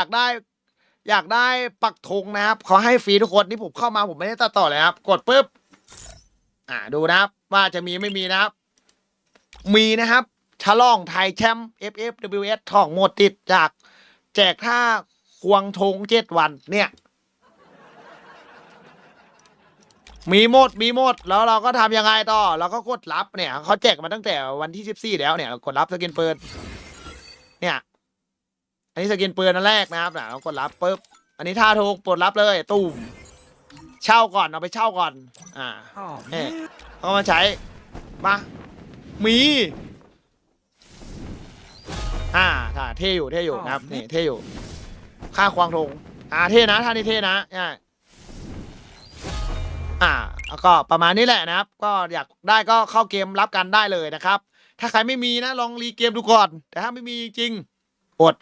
ากได้ อยากได้ปักธงนะครับเขาให้ฟรีทุกคนนี่ผมเข้ามาผมไม่ได้ตัดต่อเลยครับ กดปุ๊บ อ่าดูนะครับ ว่าจะมีไม่มีนะครับ มีนะครับฉลองไทยแชมป์ FFWS ทองหมดติดจาก แจกท่าควงธงเจ็ดวันเนี่ย มีหมดมีหมดแล้วเราก็ทำยังไงต่อ เราก็กดรับเนี่ยเขาแจกมาตั้งแต่วันที่สิบสี่แล้วเนี่ยกดรับสกินเปืนเนี่ย นนี้สกินปืนอันแรกนะครับนะเรากดรับปุ๊บอันนี้ท่าโทงปลดรับเลยตูมเช่าก่อนเอาไปเช่าก่อน อ่า Oh, เนี่ยเอามาใช้มามีอ่าท่าเท่อยู่เท่อยู่นะครับนี่เท่อยู่ค่าควางธงอ่าเท่นะท่านี้เท่นะอ่าอ่าแล้วก็ประมาณนี้แหละนะครับ ก็อยากได้ก็เข้าเกมรับกันได้เลยนะครับ ถ้าใครไม่มีนะลองรีเกมดูก่อน แต่ถ้าไม่มีจริงๆอด